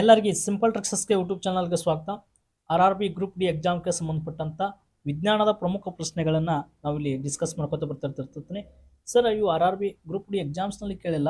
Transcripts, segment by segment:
ಎಲ್ಲರಿಗೆ simple ಟ್ರಿಕ್ಸಸ್ಗೆ YouTube ಚಾನಲ್ಗೆ ಸ್ವಾಗತ. R R B group D ಎಕ್ಸಾಮ್ಗೆ ಸಂಬಂಧಪಟ್ಟಂಥ ವಿಜ್ಞಾನದ ಪ್ರಮುಖ ಪ್ರಶ್ನೆಗಳನ್ನು ನಾವಿಲ್ಲಿ ಡಿಸ್ಕಸ್ ಮಾಡ್ಕೊತ ಬರ್ತಿರ್ತಿರ್ತೀನಿ ಸರ್ ಇವು R R B group D ಎಕ್ಸಾಮ್ಸ್ನಲ್ಲಿ ಕೇಳಿಲ್ಲ.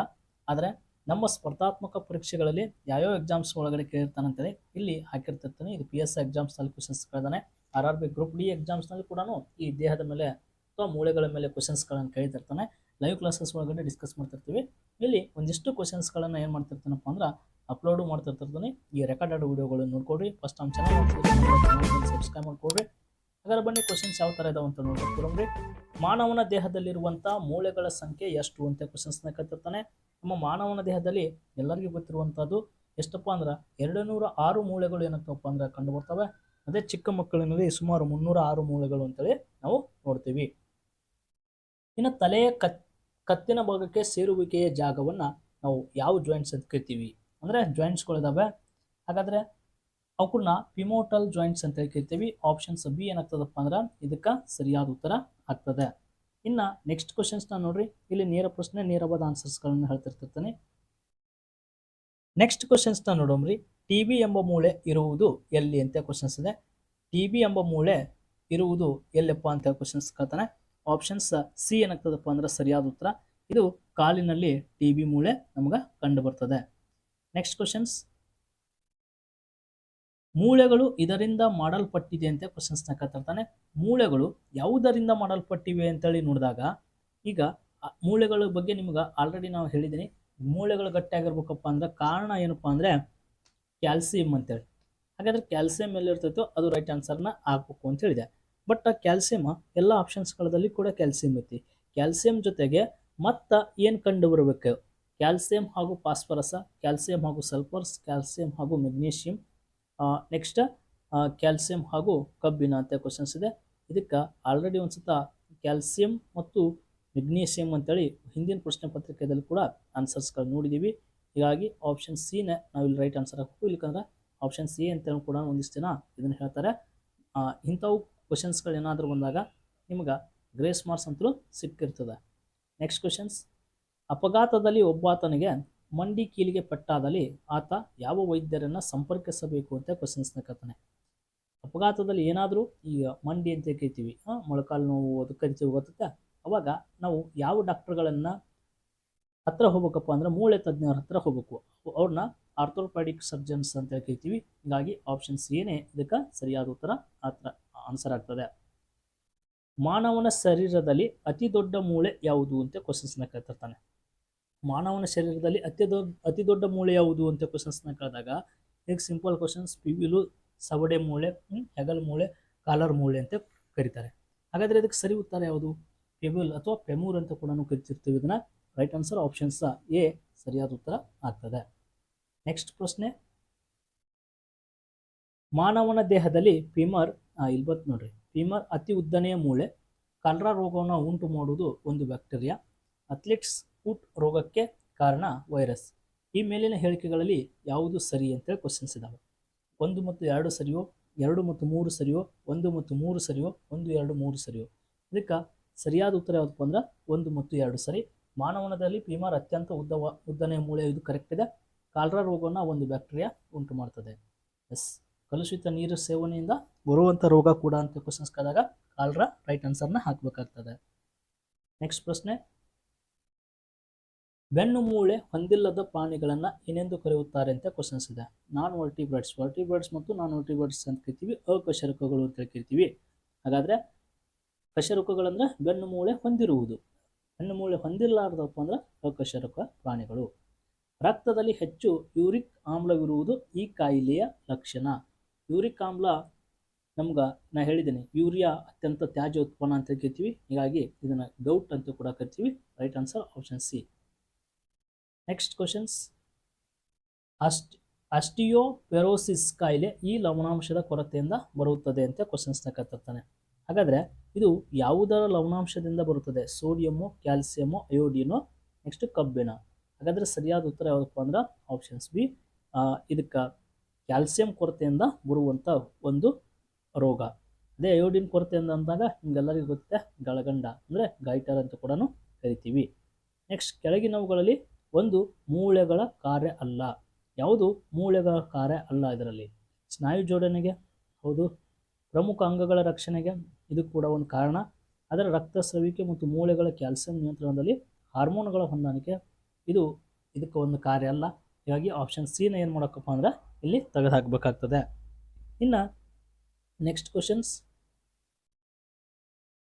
ಆದರೆ ನಮ್ಮ ಸ್ಪರ್ಧಾತ್ಮಕ ಪರೀಕ್ಷೆಗಳಲ್ಲಿ ಯಾವ್ಯಾವ ಎಕ್ಸಾಮ್ಸ್ ಒಳಗಡೆ ಕೇಳಿರ್ತಾನಂತೇಳಿ ಇಲ್ಲಿ ಹಾಕಿರ್ತಿರ್ತೀನಿ ಇದು ಪಿ ಎಸ್ ಎಕ್ಸಾಮ್ಸ್ನಲ್ಲಿ questions ಕೇಳಿದಾನೆ. R R B group D ಎಕ್ಸಾಮ್ಸ್ನಲ್ಲಿ ಕೂಡ ಈ ದೇಹದ ಮೇಲೆ ಅಥವಾ ಮೂಳೆಗಳ ಮೇಲೆ ಕ್ವಶನ್ಸ್ಗಳನ್ನು ಕೇಳ್ತಿರ್ತಾನೆ ಲೈವ್ ಕ್ಲಾಸಸ್ ಒಳಗಡೆ ಡಿಸ್ಕಸ್ ಮಾಡ್ತಿರ್ತೀವಿ. ಇಲ್ಲಿ ಒಂದಿಷ್ಟು ಕ್ವಶನ್ಸ್ಗಳನ್ನು ಏನು ಮಾಡ್ತಿರ್ತಾನಪ್ಪ ಅಂದ್ರೆ ಅಪ್ಲೋಡು ಮಾಡ್ತಿರ್ತಿರ್ತೀನಿ, ಈ ರೆಕಾರ್ಡ್ ಆಡೋ ವಿಡಿಯೋಗಳನ್ನ ನೋಡ್ಕೊಡ್ರಿ ಫಸ್ಟ್ ನಮ್ಮ ಚಾನಲ್ ಸಬ್ಸ್ಕ್ರೈಬ್ ಮಾಡ್ಕೊಡ್ರಿ ಅದರ ಬನ್ನಿ ಕ್ವಶನ್ಸ್ ಯಾವ ಥರ ಇದಾವೆ ಅಂತ ನೋಡ್ಕೊತಿರೋಮ್ರಿ ಮಾನವನ ದೇಹದಲ್ಲಿರುವಂಥ ಮೂಳೆಗಳ ಸಂಖ್ಯೆ ಎಷ್ಟು ಅಂತ ಕ್ವಶನ್ಸ್ನ ಕೇಳ್ತಿರ್ತಾನೆ. ನಮ್ಮ ಮಾನವನ ದೇಹದಲ್ಲಿ ಎಲ್ಲರಿಗೂ ಗೊತ್ತಿರುವಂಥದ್ದು ಎಷ್ಟಪ್ಪ ಅಂದ್ರೆ ಎರಡು ನೂರ ಆರು ಮೂಳೆಗಳು ಏನಂತಪ್ಪ ಅಂದ್ರೆ ಕಂಡು ಬರ್ತವೆ ಅದೇ ಚಿಕ್ಕ ಮಕ್ಕಳಿನಲ್ಲಿ ಸುಮಾರು ಮುನ್ನೂರ ಆರು ಮೂಳೆಗಳು ಅಂತೇಳಿ ನಾವು ನೋಡ್ತೀವಿ. ಇನ್ನು ತಲೆಯ ಕತ್, ಕತ್ತಿನ ಭಾಗಕ್ಕೆ ಸೇರುವಿಕೆಯ ಜಾಗವನ್ನು ನಾವು ಯಾವ ಜಾಯಿಂಟ್ಸ್ ಅಂತ ಕರಿತೀವಿ ಅಂದರೆ ಜಾಯಿಂಟ್ಸ್ಗಳಿದ್ದಾವೆ ಹಾಗಾದರೆ ಅವಕ್ಕನ್ನ ಪಿಮೋಟಲ್ ಜಾಯಿಂಟ್ಸ್ ಅಂತ ಕರಿತೀವಿ. ಆಪ್ಷನ್ಸ್ ಬಿ ಏನಾಗ್ತದಪ್ಪ ಅಂದ್ರೆ ಇದಕ್ಕೆ ಸರಿಯಾದ ಉತ್ತರ ಆಗ್ತದೆ. ಇನ್ನು ನೆಕ್ಸ್ಟ್ ಕ್ವಶನ್ಸ್ನ ನೋಡ್ರಿ. ಇಲ್ಲಿ ನೇರ ಪ್ರಶ್ನೆ, ನೇರವಾದ ಆನ್ಸರ್ಸ್ಗಳನ್ನು ಹೇಳ್ತಿರ್ತಿರ್ತಾನೆ. ನೆಕ್ಸ್ಟ್ ಕ್ವಶನ್ಸ್ನ ನೋಡೋಮ್ರಿ ಟಿ ಬಿ ಎಂಬ ಮೂಳೆ ಇರುವುದು ಎಲ್ಲಿ ಅಂತ ಕ್ವಶನ್ಸ್ ಇದೆ. ಟಿ ಬಿ ಎಂಬ ಮೂಳೆ ಇರುವುದು ಎಲ್ಲಪ್ಪ ಅಂತ ಕ್ವಶನ್ಸ್ ಕೇಳ್ತಾನೆ. ಆಪ್ಷನ್ಸ್ ಸಿ ಏನಾಗ್ತದಪ್ಪ ಅಂದ್ರೆ ಸರಿಯಾದ ಉತ್ತರ. ಇದು ಕಾಲಿನಲ್ಲಿ ಟಿ ಬಿ ಮೂಳೆ ನಮ್ಗೆ ಕಂಡು ಬರ್ತದೆ. ನೆಕ್ಸ್ಟ್ ಕ್ವಶನ್ಸ್ ಮೂಳೆಗಳು ಇದರಿಂದ ಮಾಡಲ್ಪಟ್ಟಿದೆ ಅಂತ ಕ್ವಶನ್ಸ್ನ ಕತ್ತಿರ್ತಾನೆ ಮೂಳೆಗಳು ಯಾವುದರಿಂದ ಮಾಡಲ್ಪಟ್ಟಿವೆ ಅಂತೇಳಿ ನೋಡಿದಾಗ, ಈಗ ಮೂಳೆಗಳ ಬಗ್ಗೆ ನಿಮ್ಗೆ ಆಲ್ರೆಡಿ ನಾವು ಹೇಳಿದ್ದೀನಿ ಮೂಳೆಗಳು ಗಟ್ಟಿಯಾಗಿರ್ಬೇಕಪ್ಪ ಅಂದ್ರೆ ಕಾರಣ ಏನಪ್ಪ ಅಂದ್ರೆ ಕ್ಯಾಲ್ಸಿಯಂ ಅಂತೇಳಿ. ಹಾಗಾದ್ರೆ ಕ್ಯಾಲ್ಸಿಯಂ ಎಲ್ಲಿರ್ತೈತೋ ಅದು ರೈಟ್ ಆನ್ಸರ್ನ ಹಾಕ್ಬೇಕು ಅಂತ ಹೇಳಿದೆ. ಬಟ್ ಆ ಕ್ಯಾಲ್ಸಿಯಂ ಎಲ್ಲ ಆಪ್ಷನ್ಸ್ಗಳಲ್ಲಿ ಕೂಡ ಕ್ಯಾಲ್ಸಿಯಂ ಐತಿ. ಕ್ಯಾಲ್ಸಿಯಂ ಜೊತೆಗೆ ಮತ್ತ ಏನು ಕಂಡು ಬರಬೇಕು ಕ್ಯಾಲ್ಸಿಯಂ ಹಾಗೂ ಫಾಸ್ಫರಸ, ಕ್ಯಾಲ್ಸಿಯಂ ಹಾಗೂ ಸಲ್ಫರ್ಸ್, ಕ್ಯಾಲ್ಸಿಯಂ ಹಾಗೂ ಮೆಗ್ನೀಷಿಯಂ. ನೆಕ್ಸ್ಟ್ ಕ್ಯಾಲ್ಸಿಯಂ ಹಾಗೂ ಕಬ್ಬಿಣ ಅಂತ ಕ್ವಶನ್ಸ್ ಇದೆ. ಇದಕ್ಕೆ ಆಲ್ರೆಡಿ ಒಂದು ಸತ ಕ್ಯಾಲ್ಸಿಯಂ ಮತ್ತು ಮೆಗ್ನೀಷಿಯಂ ಅಂತೇಳಿ ಹಿಂದಿನ ಪ್ರಶ್ನೆ ಪತ್ರಿಕೆಯಲ್ಲಿ ಕೂಡ ಆನ್ಸರ್ಸ್ಗಳು ನೋಡಿದ್ದೀವಿ ಹೀಗಾಗಿ ಆಪ್ಷನ್ ಸಿನೇ ನಾವು ಇಲ್ಲಿ ರೈಟ್ ಆನ್ಸರ್ ಹಾಕಬೇಕು. ಇಲ್ಲಿಕಂದ್ರೆ ಆಪ್ಷನ್ ಸಿ ಅಂತ ಕೂಡ ಒಂದಿಷ್ಟು ಜನ ಇದನ್ನು ಹೇಳ್ತಾರೆ. ಇಂಥವು ಕ್ವಶನ್ಸ್ಗಳು ಏನಾದರೂ ಬಂದಾಗ ನಿಮ್ಗೆ ಗ್ರೇಸ್ ಮಾರ್ಕ್ಸ್ ಅಂತಲೂ ಸಿಕ್ಕಿರ್ತದೆ. ನೆಕ್ಸ್ಟ್ ಕ್ವಶನ್ಸ್ ಅಪಘಾತದಲ್ಲಿ ಒಬ್ಬಾತನಿಗೆ ಮಂಡಿ ಕೀಲಿಗೆ ಪಟ್ಟಾದಲ್ಲಿ ಆತ ಯಾವ ವೈದ್ಯರನ್ನು ಸಂಪರ್ಕಿಸಬೇಕು ಅಂತ ಕ್ವಶನ್ಸ್ನ ಕೇಳ್ತಾನೆ. ಅಪಘಾತದಲ್ಲಿ ಏನಾದರೂ ಈಗ ಮಂಡಿ ಅಂತ ಕರಿತೀವಿ ಮೊಳಕಾಲು ನೋವು, ಅದು ಕರಿತೀವಿ ಗೊತ್ತುತ್ತೆ ಅವಾಗ ನಾವು ಯಾವ ಡಾಕ್ಟರ್ಗಳನ್ನು ಹತ್ರ ಹೋಗ್ಬೇಕಪ್ಪ ಅಂದ್ರೆ ಮೂಳೆ ತಜ್ಞರ ಹತ್ರ ಹೋಗ್ಬೇಕು. ಅವ್ರನ್ನ ಆರ್ಥೋಪೆಡಿಕ್ ಸರ್ಜನ್ಸ್ ಅಂತ ಕರಿತೀವಿ ಹೀಗಾಗಿ ಆಪ್ಷನ್ಸ್ ಏನೇ ಇದಕ್ಕೆ ಸರಿಯಾದ ಉತ್ತರ ಆ ಥರ ಆನ್ಸರ್ ಆಗ್ತದೆ. ಮಾನವನ ಶರೀರದಲ್ಲಿ ಅತಿ ದೊಡ್ಡ ಮೂಳೆ ಯಾವುದು ಅಂತ ಕ್ವಶನ್ಸ್ನ ಕೇಳ್ತಿರ್ತಾನೆ. ಮಾನವನ ಶರೀರದಲ್ಲಿ ಅತಿ ದೊಡ್ಡ ಅತಿ ದೊಡ್ಡ ಮೂಳೆ ಯಾವುದು ಅಂತ ಕ್ವಶನ್ಸ್ನ ಕೇಳಿದಾಗ ಈಗ ಸಿಂಪಲ್ ಕ್ವಶನ್ಸ್ ಪಿವಿಲು ಸವಡೆ ಮೂಳೆ ಹೆಗಲ್ ಮೂಳೆ ಕಾಲರ್ ಮೂಳೆ ಅಂತ ಕರೀತಾರೆ. ಹಾಗಾದರೆ ಇದಕ್ಕೆ ಸರಿ ಉತ್ತರ ಯಾವುದು? ಪೆಬಲ್ ಅಥವಾ ಪೆಮೂರ್ ಅಂತ ಕೂಡ ಕರಿತಿರ್ತೀವಿ. ಇದನ್ನ ರೈಟ್ ಆನ್ಸರ್ ಆಪ್ಷನ್ಸ್ ಎ ಸರಿಯಾದ ಉತ್ತರ ಆಗ್ತದೆ. ನೆಕ್ಸ್ಟ್ ಪ್ರಶ್ನೆ. ಮಾನವನ ದೇಹದಲ್ಲಿ ಫೀಮರ್ ಇಲ್ಲಿ ಬಂತು ನೋಡ್ರಿ. ಫೀಮರ್ ಅತಿ ಉದ್ದನೆಯ ಮೂಳೆ ಕಲ್ರಾ ರೋಗವನ್ನು ಉಂಟು ಮಾಡುವುದು ಒಂದು ಬ್ಯಾಕ್ಟೀರಿಯಾ ಅಥ್ಲೆಟ್ಸ್ ಫುಟ್ ರೋಗಕ್ಕೆ ಕಾರಣ ವೈರಸ್. ಈ ಮೇಲಿನ ಹೇಳಿಕೆಗಳಲ್ಲಿ ಯಾವುದು ಸರಿ ಅಂತೇಳಿ ಕ್ವಶನ್ಸ್ ಇದ್ದಾವೆ ಒಂದು ಮತ್ತು ಎರಡು ಸರಿಯೋ, ಎರಡು ಮತ್ತು ಮೂರು ಸರಿಯೋ, ಒಂದು ಮತ್ತು ಮೂರು ಸರಿಯೋ, ಒಂದು, ಎರಡು, ಮೂರು ಸರಿಯೋ. ಇದಕ್ಕೆ ಸರಿಯಾದ ಉತ್ತರ ಯಾವುದಪ್ಪ ಅಂದ್ರೆ ಒಂದು ಮತ್ತು ಎರಡು ಸರಿ. ಮಾನವನದಲ್ಲಿ ಪಿಮಾರ್ ಅತ್ಯಂತ ಉದ್ದವ ಉದ್ದನೆಯ ಮೂಳೆ ಇದು ಕರೆಕ್ಟ್ ಇದೆ. ಕಾಲ್ರಾ ರೋಗವನ್ನು ಒಂದು ಬ್ಯಾಕ್ಟೀರಿಯಾ ಉಂಟು ಮಾಡ್ತದೆ. ಎಸ್ ಕಲುಷಿತ ನೀರು ಸೇವನೆಯಿಂದ ಬರುವಂಥ ರೋಗ ಕೂಡ ಅಂತ ಕ್ವಶನ್ಸ್ ಕೇಳಿದಾಗ ಕಾಲ್ರಾ ರೈಟ್ ಆನ್ಸರ್ನ ಹಾಕಬೇಕಾಗ್ತದೆ. ನೆಕ್ಸ್ಟ್ ಪ್ರಶ್ನೆ ಬೆನ್ನು ಮೂಳೆ ಹೊಂದಿಲ್ಲದ ಪ್ರಾಣಿಗಳನ್ನು ಏನೆಂದು ಕರೆಯುತ್ತಾರೆ ಅಂತ ಕ್ವಶನ್ಸ್ ಇದೆ. ನಾನ್ ವರ್ಟಿಬ್ರೈಡ್ಸ್ ವರ್ಟಿಬ್ರೈಡ್ಸ್ ಮತ್ತು ನಾನ್ ವರ್ಟಿಬ್ರಡ್ಸ್ ಅಂತ ಕರಿತೀವಿ, ಅಕಶರುಕಗಳು ಅಂತ ಕರಿತೀವಿ. ಹಾಗಾದರೆ ಕಶರುಕಗಳಂದ್ರೆ ಬೆನ್ನು ಮೂಳೆ ಹೊಂದಿರುವುದು. ಬೆನ್ನು ಮೂಳೆ ಹೊಂದಿರಲಾರ್ದಪ್ಪ ಅಂದ್ರೆ ಅಕಶರುಕ ಪ್ರಾಣಿಗಳು. ರಕ್ತದಲ್ಲಿ ಹೆಚ್ಚು ಯೂರಿಕ್ ಆಮ್ಲವಿರುವುದು ಈ ಕಾಯಿಲೆಯ ಲಕ್ಷಣ. ಯೂರಿಕ್ ಆಮ್ಲ ನಮ್ಗೆ ನಾ ಹೇಳಿದ್ದೀನಿ, ಯೂರಿಯಾ ಅತ್ಯಂತ ತ್ಯಾಜ್ಯ ಉತ್ಪನ್ನ ಅಂತ ಕರಿತೀವಿ. ಹೀಗಾಗಿ ಇದನ್ನು ಗೌಟ್ ಅಂತ ಕೂಡ ಕರಿತೀವಿ. Right answer option C next questions ಅಸ್ಟ್ ಅಸ್ಟಿಯೋಪೆರೋಸಿಸ್ ಕಾಯಿಲೆ ಈ ಲವಣಾಂಶದ ಕೊರತೆಯಿಂದ ಬರುತ್ತದೆ ಅಂತ ಕ್ವಶನ್ಸ್ನ ಕತ್ತಿರ್ತಾನೆ ಹಾಗಾದರೆ ಇದು ಯಾವುದರ ಲವಣಾಂಶದಿಂದ ಬರುತ್ತದೆ? ಸೋಡಿಯಮ್ಮು ಕ್ಯಾಲ್ಸಿಯಮ್ಮು ಅಯೋಡಿನೋ ನೆಕ್ಸ್ಟ್ ಕಬ್ಬಿಣ. ಹಾಗಾದರೆ ಸರಿಯಾದ ಉತ್ತರ ಯಾವುದಪ್ಪ ಅಂದ್ರೆ ಆಪ್ಷನ್ಸ್ ಬಿ ಇದಕ್ಕೆ ಕ್ಯಾಲ್ಸಿಯಂ ಕೊರತೆಯಿಂದ ಬರುವಂಥ ಒಂದು ರೋಗ. ಅದೇ ಅಯೋಡಿನ್ ಕೊರತೆಯಿಂದ ಅಂದಾಗ ನಿಮಗೆಲ್ಲರಿಗೂ ಗೊತ್ತೆ, ಗಳಗಂಡ, ಅಂದರೆ ಗೈಟರ್ ಅಂತ ಕೂಡ ಕರಿತೀವಿ. ನೆಕ್ಸ್ಟ್ ಕೆಳಗಿನವುಗಳಲ್ಲಿ ಒಂದು ಮೂಳೆಗಳ ಕಾರ್ಯ ಅಲ್ಲ. ಯಾವುದು ಮೂಳೆಗಳ ಕಾರ್ಯ ಅಲ್ಲ ಇದರಲ್ಲಿ? ಸ್ನಾಯು ಜೋಡಣೆಗೆ, ಹೌದು. ಪ್ರಮುಖ ಅಂಗಗಳ ರಕ್ಷಣೆಗೆ ಇದು ಕೂಡ ಒಂದು ಕಾರಣ. ಅದರ ರಕ್ತಸ್ರವಿಕೆ ಮತ್ತು ಮೂಳೆಗಳ ಕ್ಯಾಲ್ಸಿಯಂ ನಿಯಂತ್ರಣದಲ್ಲಿ ಹಾರ್ಮೋನ್ಗಳ ಹೊಂದಾಣಿಕೆ ಇದು ಇದಕ್ಕೆ ಒಂದು ಕಾರ್ಯ ಅಲ್ಲ. ಹೀಗಾಗಿ ಆಪ್ಷನ್ ಸಿನ ಏನು ಮಾಡೋಕ್ಕಪ್ಪ ಅಂದ್ರೆ ಇಲ್ಲಿ ತೆಗೆದುಹಾಕಬೇಕಾಗ್ತದೆ. ಇನ್ನು ನೆಕ್ಸ್ಟ್ ಕ್ವಶನ್ಸ್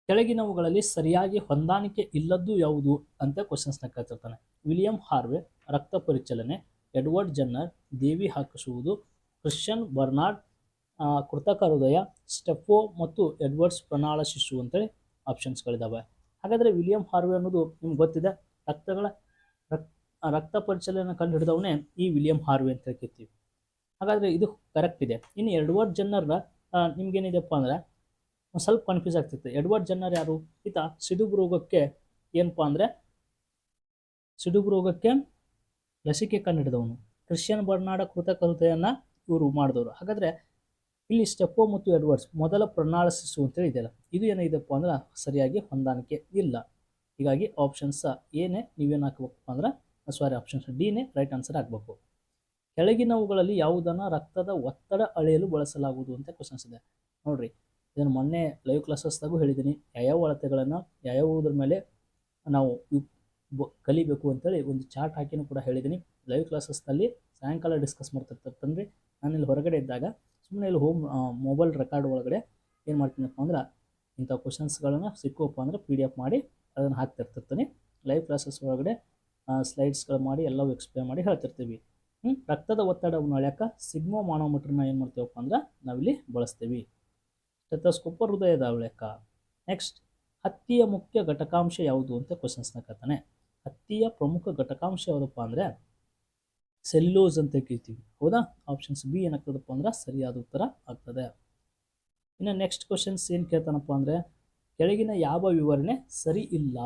ಕೆಳಗಿನವುಗಳಲ್ಲಿ ಸರಿಯಾಗಿ ಹೊಂದಾಣಿಕೆ ಇಲ್ಲದ್ದು ಯಾವುದು ಅಂತ ಕ್ವಶನ್ಸ್ನ ಕೇಳ್ತಿರ್ತಾನೆ. ವಿಲಿಯಂ ಹಾರ್ವೆ, ರಕ್ತ ಪರಿಚಲನೆ, ಎಡ್ವರ್ಡ್ ಜನ್ನರ್, ದೇವಿ ಹಾಕಿಸುವುದು, ಕ್ರಿಶ್ಚಿಯನ್ ಬರ್ನಾರ್ಡ್ ಕೃತಕ ಹೃದಯ, ಸ್ಟೆಫೋ ಮತ್ತು ಎಡ್ವರ್ಡ್ಸ್ ಪ್ರಣಾಳ ಶಿಶು ಅಂತೇಳಿ ಆಪ್ಷನ್ಸ್ಗಳಿದ್ದಾವೆ ಹಾಗಾದರೆ ವಿಲಿಯಂ ಹಾರ್ವೆ ಅನ್ನೋದು ನಿಮ್ಗೆ ಗೊತ್ತಿದೆ? ರಕ್ತಗಳ, ರಕ್ ರಕ್ತ ಪರಿಚಲನೆ ಕಂಡು ಹಿಡಿದವನೇ ಈ ವಿಲಿಯಂ ಹಾರ್ವೆ ಅಂತ ಹೇಳ್ತಿರ್ತೀವಿ ಹಾಗಾದರೆ ಇದು ಕರೆಕ್ಟ್ ಇದೆ. ಇನ್ನು ಎಡ್ವರ್ಡ್ ಜನ್ನರ್ನ ನಿಮ್ಗೇನಿದೆಪ್ಪ ಅಂದರೆ ಒಂದು ಸ್ವಲ್ಪ ಕನ್ಫ್ಯೂಸ್ ಆಗ್ತಿತ್ತು. ಎಡ್ವರ್ಡ್ ಜನ್ನರ್ ಯಾರು? ಈತ ಸಿಡುಬು ರೋಗಕ್ಕೆ ಏನಪ್ಪ ಅಂದರೆ ಸಿಡುಬು ರೋಗಕ್ಕೆ ಲಸಿಕೆ ಕಂಡಿಡಿದವನು. ಕ್ರಿಶ್ಚಿಯನ್ ಬರ್ನಾಡ ಕೃತಕ ಹೃದಯನ ಇವರು ಮಾಡಿದವರು. ಹಾಗಾದರೆ ಇಲ್ಲಿ ಸ್ಟೆಪ್ಪೋ ಮತ್ತು ಎಡ್ವರ್ಡ್ಸ್ ಮೊದಲ ಪ್ರಣಾಳ ಶಿಶು ಅಂತೇಳಿ ಇದೆಯಲ್ಲ ಇದು ಏನಿದೆಪ್ಪ ಅಂದ್ರೆ ಸರಿಯಾಗಿ ಹೊಂದಾಣಿಕೆ ಇಲ್ಲ. ಹೀಗಾಗಿ ಆಪ್ಷನ್ಸ್ ಏನೇ ನೀವೇನು ಹಾಕ್ಬೇಕಪ್ಪ ಅಂದ್ರೆ ಸಾರಿ ಆಪ್ಷನ್ಸ್ ಡಿನೇ ರೈಟ್ ಆನ್ಸರ್ ಆಗಬೇಕು ಕೆಳಗಿನವುಗಳಲ್ಲಿ ಯಾವುದನ್ನು ರಕ್ತದ ಒತ್ತಡ ಅಳೆಯಲು ಬಳಸಲಾಗುವುದು ಅಂತ ಕ್ವಶನ್ಸ್ ಇದೆ. ನೋಡ್ರಿ ಇದನ್ನು ಮೊನ್ನೆ ಲೈವ್ ಕ್ಲಾಸಸ್ದಾಗೂ ಹೇಳಿದ್ದೀನಿ. ಯಾವ್ಯಾವ ಅಳತೆಗಳನ್ನು ಯಾವ್ಯಾವುದ್ರ ಮೇಲೆ ನಾವು ಕಲಿಬೇಕು ಅಂತೇಳಿ ಒಂದು ಚಾರ್ಟ್ ಹಾಕಿನೂ ಕೂಡ ಹೇಳಿದ್ದೀನಿ. ಲೈವ್ ಕ್ಲಾಸಸ್ನಲ್ಲಿ ಸಾಯಂಕಾಲ ಡಿಸ್ಕಸ್ ಮಾಡ್ತಿರ್ತಾನೆ ನಾನು ಇಲ್ಲಿ ಹೊರಗಡೆ ಇದ್ದಾಗ ಸುಮ್ಮನೆ ಇಲ್ಲಿ ಹೋಮ್ ಮೊಬೈಲ್ ರೆಕಾರ್ಡ್ ಒಳಗಡೆ ಏನು ಮಾಡ್ತೀನಪ್ಪ ಅಂದ್ರೆ ಇಂಥ ಕ್ವಶನ್ಸ್ಗಳನ್ನು ಸಿಕ್ಕುವಪ್ಪ ಅಂದ್ರೆ ಪಿ ಡಿ ಎಫ್ ಮಾಡಿ ಅದನ್ನು ಹಾಕ್ತಿರ್ತಿರ್ತೀನಿ ಲೈವ್ ಕ್ಲಾಸಸ್ ಒಳಗಡೆ ಸ್ಲೈಡ್ಸ್ಗಳು ಮಾಡಿ ಎಲ್ಲವೂ ಎಕ್ಸ್ಪ್ಲೇನ್ ಮಾಡಿ ಹೇಳ್ತಿರ್ತೀವಿ. ರಕ್ತದ ಒತ್ತಡವನ್ನು ಅಳ್ಯಾಕ ಸಿಗ್ಮೋ ಮಾನೋಮೀಟ್ರನ್ನ ಏನು ಮಾಡ್ತೀವಪ್ಪ ಅಂದ್ರೆ ನಾವಿಲ್ಲಿ ಬಳಸ್ತೀವಿ. ಸ್ಟೆಥೋಸ್ಕೋಪ ಹೃದಯದ ಅವಳೆಕ ನೆಕ್ಸ್ಟ್ ಹತ್ತಿಯ ಮುಖ್ಯ ಘಟಕಾಂಶ ಯಾವುದು ಅಂತ ಕ್ವಶನ್ಸ್ನ ಕರ್ತಾನೆ ಹತ್ತಿಯ ಪ್ರಮುಖ ಘಟಕಾಂಶ ಯಾವುದಪ್ಪ ಅಂದರೆ ಸೆಲ್ಯೂಲೋಸ್ ಅಂತ ಕೇಳ್ತೀವಿ. ಹೌದಾ? ಆಪ್ಷನ್ಸ್ ಬಿ ಏನಾಗ್ತದಪ್ಪ ಅಂದ್ರೆ ಸರಿಯಾದ ಉತ್ತರ ಆಗ್ತದೆ. ಇನ್ನು ನೆಕ್ಸ್ಟ್ ಕ್ವಶನ್ಸ್ ಏನು ಕೇಳ್ತಾನಪ್ಪ ಅಂದರೆ ಕೆಳಗಿನ ಯಾವ ವಿವರಣೆ ಸರಿ ಇಲ್ಲ?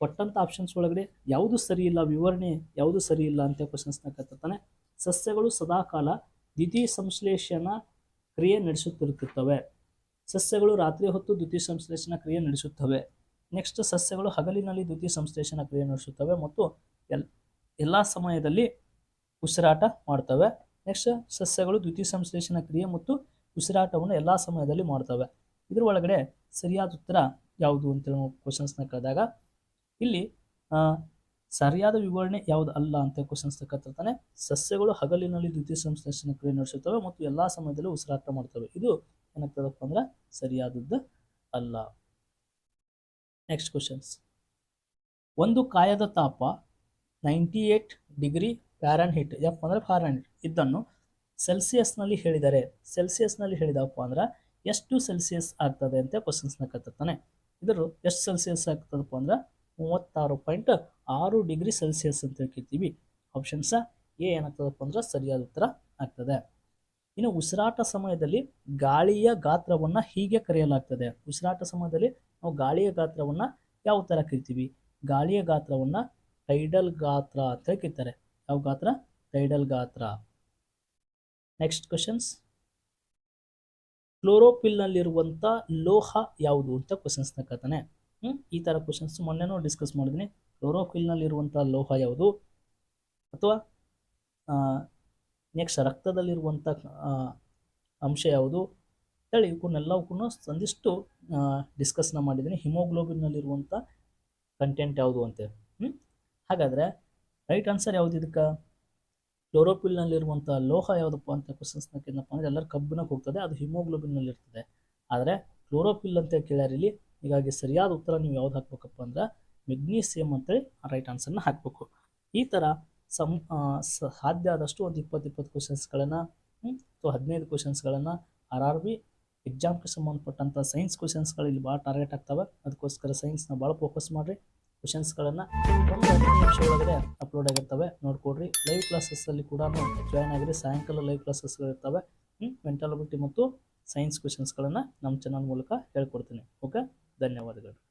ಕೊಟ್ಟಂಥ ಆಪ್ಷನ್ಸ್ ಒಳಗಡೆ ಯಾವುದು ಸರಿ ಇಲ್ಲ, ವಿವರಣೆ ಯಾವುದು ಸರಿ ಇಲ್ಲ ಅಂತ ಕ್ವಶನ್ಸ್ನ ಕರ್ತಾನೆ ಸಸ್ಯಗಳು ಸದಾಕಾಲ ದ್ವಿತೀಯ ಸಂಶ್ಲೇಷಣ ಕ್ರಿಯೆ ನಡೆಸುತ್ತಿರುತ್ತವೆ. ಸಸ್ಯಗಳು ರಾತ್ರಿ ಹೊತ್ತು ದ್ವಿತೀಯ ಸಂಶ್ಲೇಷಣ ಕ್ರಿಯೆ ನಡೆಸುತ್ತವೆ. ನೆಕ್ಸ್ಟ್ ಸಸ್ಯಗಳು ಹಗಲಿನಲ್ಲಿ ದ್ವಿತೀಯ ಸಂಶ್ಲೇಷಣ ಕ್ರಿಯೆ ನಡೆಸುತ್ತವೆ ಮತ್ತು ಎಲ್, ಎಲ್ಲ ಸಮಯದಲ್ಲಿ ಉಸಿರಾಟ ಮಾಡ್ತವೆ. ನೆಕ್ಸ್ಟ್ ಸಸ್ಯಗಳು ದ್ವಿತೀಯ ಸಂಶ್ಲೇಷಣ ಕ್ರಿಯೆ ಮತ್ತು ಉಸಿರಾಟವನ್ನು ಎಲ್ಲ ಸಮಯದಲ್ಲಿ ಮಾಡ್ತವೆ. ಇದರ ಒಳಗಡೆ ಸರಿಯಾದ ಉತ್ತರ ಯಾವುದು ಅಂತೇಳಿ ನಾವು ಕ್ವಶನ್ಸ್ನ ಕೇಳಿದಾಗ, ಇಲ್ಲಿ ಸರಿಯಾದ ವಿವರಣೆ ಯಾವುದು ಅಲ್ಲ ಅಂತ ಕ್ವಶನ್ಸ್ ಕೇಳ್ತಿರ್ತಾನೆ ಸಸ್ಯಗಳು ಹಗಲಿನಲ್ಲಿ ದ್ವಿತೀಯ ಸಂಶ್ಲೇಷಣ ಕ್ರಿಯೆ ನಡೆಸುತ್ತವೆ ಮತ್ತು ಎಲ್ಲ ಸಮಯದಲ್ಲೂ ಉಸಿರಾಟ ಮಾಡ್ತವೆ. ಇದು ಏನಾಗ್ತದಪ್ಪ ಅಂದ್ರೆ ಸರಿಯಾದದ್ದು ಅಲ್ಲ. ನೆಕ್ಸ್ಟ್ ಕ್ವಶನ್ಸ್ ಒಂದು ಕಾಯದ ತಾಪ ninety eight degree Fahrenheit F ಅಂದರೆ ಫ್ಯಾರನ್ಹೀಟ್ ಇದನ್ನು ಸೆಲ್ಸಿಯಸ್ನಲ್ಲಿ ಹೇಳಿದರೆ ಸೆಲ್ಸಿಯಸ್ನಲ್ಲಿ ಹೇಳಿದಪ್ಪ ಅಂದ್ರೆ ಎಷ್ಟು ಸೆಲ್ಸಿಯಸ್ ಆಗ್ತದೆ ಅಂತ ಕ್ವಶನ್ಸ್ನ ಕತ್ತಾನೆ ಇದ್ರ ಎಷ್ಟು ಸೆಲ್ಸಿಯಸ್ ಆಗ್ತದಪ್ಪ ಅಂದ್ರೆ ಮೂವತ್ತಾರು ಪಾಯಿಂಟ್ ಆರು ಡಿಗ್ರಿ ಸೆಲ್ಸಿಯಸ್ ಅಂತ ಹೇಳ್ತೀವಿ ಆಪ್ಷನ್ಸ ಎ ಏನಾಗ್ತದಪ್ಪ ಅಂದ್ರೆ ಸರಿಯಾದ ಉತ್ತರ ಆಗ್ತದೆ. ಇನ್ನು ಉಸಿರಾಟ ಸಮಯದಲ್ಲಿ ಗಾಳಿಯ ಗಾತ್ರವನ್ನು ಹೀಗೆ ಕರೆಯಲಾಗ್ತದೆ. ಉಸಿರಾಟ ಸಮಯದಲ್ಲಿ ನಾವು ಗಾಳಿಯ ಗಾತ್ರವನ್ನು ಯಾವ ಥರ ಕರಿತೀವಿ? ಗಾಳಿಯ ಗಾತ್ರವನ್ನು ಟೈಡಲ್ ಗಾತ್ರ ಅಂತ ಕರೀತಾರೆ. ಯಾವ ಗಾತ್ರ? ಟೈಡಲ್ ಗಾತ್ರ. ನೆಕ್ಸ್ಟ್ ಕ್ವಶನ್ಸ್ ಕ್ಲೋರೋಪಿಲ್ನಲ್ಲಿರುವಂಥ ಲೋಹ ಯಾವುದು ಅಂತ ಕ್ವಶನ್ಸ್ನ ಕೇಳ್ತಾನೆ. ಹ್ಞೂ ಈ ಥರ ಕ್ವಶನ್ಸ್ ಮೊನ್ನೆನೂ ಡಿಸ್ಕಸ್ ಮಾಡಿದ್ದೀನಿ ಕ್ಲೋರೋಫಿಲ್ನಲ್ಲಿರುವಂಥ ಲೋಹ ಯಾವುದು? ಅಥವಾ ನೆಕ್ಸ್ಟ್ ರಕ್ತದಲ್ಲಿರುವಂಥ ಅಂಶ ಯಾವುದು? ಹೇಳಿ ಇವಕ್ಕನ್ನೆಲ್ಲವಕ್ಕೂ ಒಂದಿಷ್ಟು ಡಿಸ್ಕಸ್ನ ಮಾಡಿದ್ದೀನಿ. ಹಿಮೋಗ್ಲೋಬಿನ್ನಲ್ಲಿರುವಂಥ ಕಂಟೆಂಟ್ ಯಾವುದು ಹ್ಞೂ ಹಾಗಾದರೆ ರೈಟ್ ಆನ್ಸರ್ ಯಾವುದು ಇದಕ್ಕೆ? ಕ್ಲೋರೋಪಿಲ್ನಲ್ಲಿರುವಂಥ ಲೋಹ ಯಾವುದಪ್ಪ ಅಂತ ಕ್ವಶನ್ಸ್ನ ಏನಪ್ಪ ಅಂದರೆ ಎಲ್ಲರೂ ಕಬ್ಬಿಣಕ್ಕೆ ಹೋಗ್ತದೆ ಅದು ಹಿಮೋಗ್ಲೋಬಿನ್ನಲ್ಲಿ ಇರ್ತದೆ ಆದರೆ ಕ್ಲೋರೋಪಿಲ್ ಅಂತ ಇಲ್ಲಿ, ಹೀಗಾಗಿ ಸರಿಯಾದ ಉತ್ತರ ನೀವು ಯಾವ್ದು ಹಾಕ್ಬೇಕಪ್ಪ ಅಂದ್ರೆ ಮೆಗ್ನೀಸಿಯಮ್ ಅಂತೇಳಿ ರೈಟ್ ಆನ್ಸರ್ನ ಹಾಕಬೇಕು. ಈ ಥರ ಸ- ಸಾಧ್ಯ ಆದಷ್ಟು ಒಂದು ಇಪ್ಪತ್ತು ಇಪ್ಪತ್ತು ಕ್ವಶನ್ಸ್ಗಳನ್ನು ಅಥವಾ ಹದಿನೈದು ಕ್ವಶನ್ಸ್ಗಳನ್ನು ಆರ್ ಆರ್ ಬಿ ಎಕ್ಸಾಮ್ಗೆ ಸಂಬಂಧಪಟ್ಟಂಥ ಸೈನ್ಸ್ ಕ್ವಶನ್ಸ್ಗಳು ಇಲ್ಲಿ ಭಾಳ ಟಾರ್ಗೆಟ್ ಆಗ್ತವೆ. ಅದಕ್ಕೋಸ್ಕರ ಸೈನ್ಸ್ನ ಭಾಳ ಫೋಕಸ್ ಮಾಡಿರಿ. ಕ್ವಶನ್ಸ್ಗಳನ್ನು ಒಂದು ಹದಿನೈದು ನಿಮಿಷ ಒಳಗಡೆ ಅಪ್ಲೋಡ್ ಆಗಿರ್ತವೆ. ನೋಡ್ಕೊಡ್ರಿ. ಲೈವ್ ಕ್ಲಾಸಸ್ಸಲ್ಲಿ ಕೂಡ ಜಾಯ್ನ್ ಆಗಿರಿ. ಸಾಯಂಕಾಲ ಲೈವ್ ಕ್ಲಾಸಸ್ಗಳಿರ್ತವೆ ಮೆಂಟಲ್ ಅಬಿಲಿಟಿ ಮತ್ತು ಸೈನ್ಸ್ ಕ್ವಶನ್ಸ್ಗಳನ್ನು ನಮ್ಮ ಚಾನಲ್ ಮೂಲಕ ಹೇಳ್ಕೊಡ್ತೀನಿ. ಓಕೆ ಧನ್ಯವಾದಗಳು.